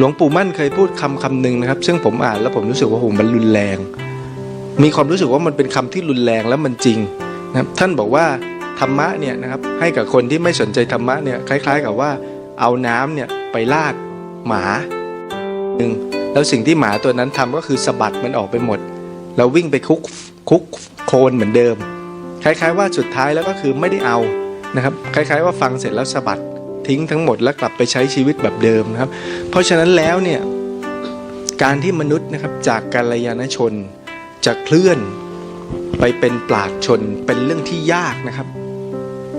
หลวงปู่มั่นเคยพูดคำคำหนึ่งนะครับ ซึ่งผมอ่านแล้วผมรู้สึกว่าโหมันรุนแรง มีความรู้สึกว่ามันเป็นคำที่รุนแรงและมันจริงนะครับท่านบอกว่าธรรมะเนี่ยนะครับให้กับคนที่ไม่สนใจธรรมะเนี่ยคล้าย ๆ กับว่าเอาน้ำเนี่ยไปลาดหมาหนึ่งแล้วสิ่งที่หมาตัวนั้นทำก็คือสะบัดมันออกไปหมด แล้ววิ่งไปคุกคุกโคลนเหมือนเดิม คล้าย ๆ ว่าสุดท้ายแล้วก็คือไม่ได้เอานะครับคล้าย ๆ ว่าฟังเสร็จแล้วสะบัด ทิ้งทั้งหมดแล้วกลับไปใช้ชีวิตแบบเดิมนะครับ เพราะฉะนั้นแล้วเนี่ยการที่มนุษย์นะครับจากกาลยานชนจะเคลื่อนไปเป็นปราดชนเป็นเรื่องที่ยากนะครับ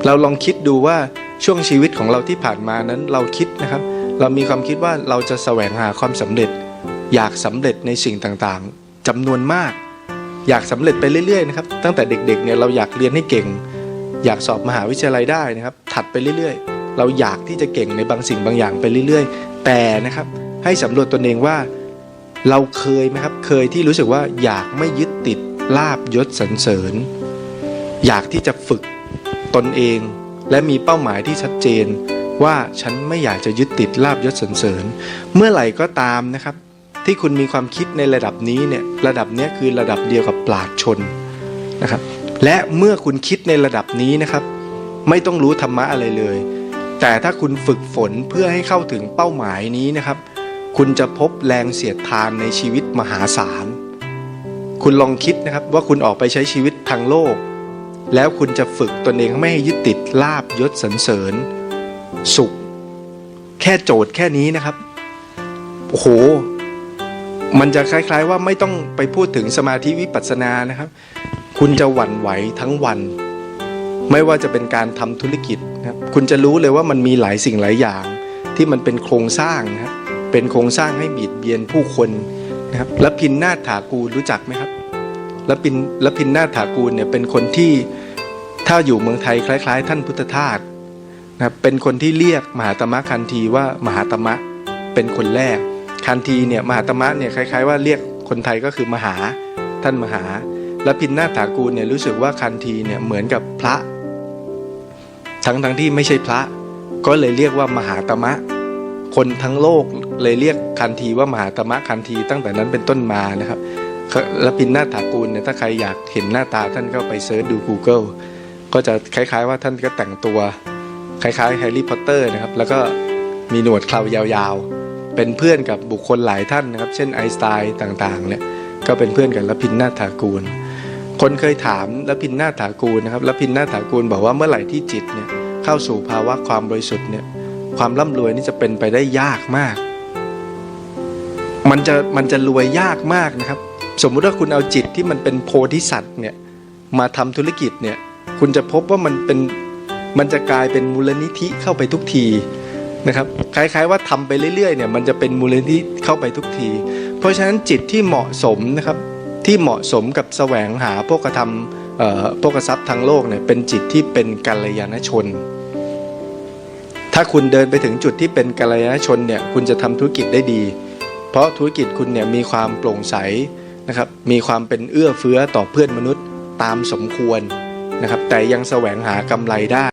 เราลองคิดดูว่าช่วงชีวิตของเราที่ผ่านมานั้นเราคิดนะครับ เรามีความคิดว่าเราจะแสวงหาความสำเร็จ อยากสำเร็จในสิ่งต่างๆจำนวนมาก อยากสำเร็จไปเรื่อยๆนะครับตั้งแต่เด็กๆเนี่ยเราอยากเรียนให้เก่ง อยากสอบมหาวิทยาลัยได้นะครับ ถัดไปเรื่อยๆ เราอยากที่จะเก่งในบางสิ่งบางอย่างไปเรื่อย ๆ แต่นะครับให้สำรวจตนเองว่าเราเคยไหมครับเคยที่รู้สึกว่าอยากไม่ยึดติดลาบยศสรรเสริญ อยากที่จะฝึกตนเอง และมีเป้าหมายที่ชัดเจน ว่าฉันไม่อยากจะยึดติดลาบยศสรรเสริญ เมื่อไหร่ก็ตามนะครับ ที่คุณมีความคิดในระดับนี้เนี่ยระดับนี้คือระดับเดียวกับปราดชนนะครับ และเมื่อคุณคิดในระดับนี้นะครับ ไม่ต้องรู้ธรรมะอะไรเลย แต่ถ้าคุณฝึกฝนเพื่อให้เข้าถึงเป้าหมายนี้นะครับ คุณจะพบแรงเสียดทานในชีวิตมหาศาล คุณลองคิดนะครับว่าคุณออกไปใช้ชีวิตทางโลก แล้วคุณจะฝึกตนเองไม่ให้ยึดติดลาบยศสรรเสริญ สุข แค่โจทย์แค่นี้นะครับ โอ้โห มันจะคล้าย ๆ ว่าไม่ต้องไปพูดถึงสมาธิวิปัสสนานะครับ คุณจะหวั่นไหวทั้งวัน ไม่ว่าจะเป็นการทำธุรกิจนะครับคุณจะรู้เลยว่ามันมีหลายสิ่งหลายอย่าง ที่มันเป็นโครงสร้างนะครับเป็นโครงสร้างให้บีดเบียนผู้คนนะครับและพินนาถากูรู้จักไหมครับและพินและพินนาถากูลเนี่ยเป็นคนที่ถ้าอยู่เมืองไทยคล้าย ๆ ท่านพุทธทาสนะครับเป็นคนที่เรียกมหาตมะคันธีว่ามหาตมะเป็นคนแรก คันธีเนี่ยมหาตมะเนี่ยคล้ายๆ ว่าเรียกคนไทยก็คือมหาท่านมหา และพินนาถถากูลเนี่ยรู้สึกว่าคันธีเนี่ยเหมือนกับพระ ทั้งทั้งที่ไม่ใช่พระ ก็เลยเรียกว่ามหาตมะ คนทั้งโลกเลยเรียกคันธีว่ามหาตมะคันธีตั้งแต่นั้นเป็นต้นมานะครับและพินนาถากูลเนี่ยถ้าใครอยากเห็นหน้าตาท่านก็ไปเซิร์ชดู Google ก็จะคล้ายๆว่าท่านก็แต่งตัว คล้ายๆแฮร์รี่พอตเตอร์นะครับแล้วก็มีหนวดเครายาวๆ เป็นเพื่อนกับบุคคลหลายท่านนะครับ เช่นไอน์สไตน์ต่างๆเนี่ยก็เป็นเพื่อนกับละพินนาถากูล คนเคยถามละพินนาถากูลนะครับละพินนาถากูลบอกว่าเมื่อไหร่ที่จิตเนี่ยเข้าสู่ภาวะความบริสุทธิ์เนี่ยความร่ำรวยนี่จะเป็นไปได้ยากมาก มันจะมันจะรวยยากมากนะครับ สมมุติว่าคุณเอาจิตที่มันเป็นโพธิสัตว์เนี่ยมาทำธุรกิจเนี่ยคุณจะพบว่ามันเป็นมันจะกลายเป็นมูลนิธิเข้าไปทุกทีนะครับคล้ายๆว่าทำไปเรื่อยๆเนี่ยมันจะเป็นมูลนิธิเข้าไปทุกที เพราะฉะนั้นจิตที่เหมาะสมนะครับ ที่เหมาะสมกับแสวงหาพวกกระทำเอ่อพวกทรัพย์ทางโลกเนี่ยเป็นจิตที่เป็นกัลยาณชน ถ้าคุณเดินไปถึงจุดที่เป็นกัลยาณชนเนี่ยคุณจะทำธุรกิจได้ดี เพราะธุรกิจคุณเนี่ยมีความโปร่งใสนะครับมีความเป็นเอื้อเฟื้อต่อเพื่อนมนุษย์ตามสมควรนะครับแต่ยังแสวงหากำไรได้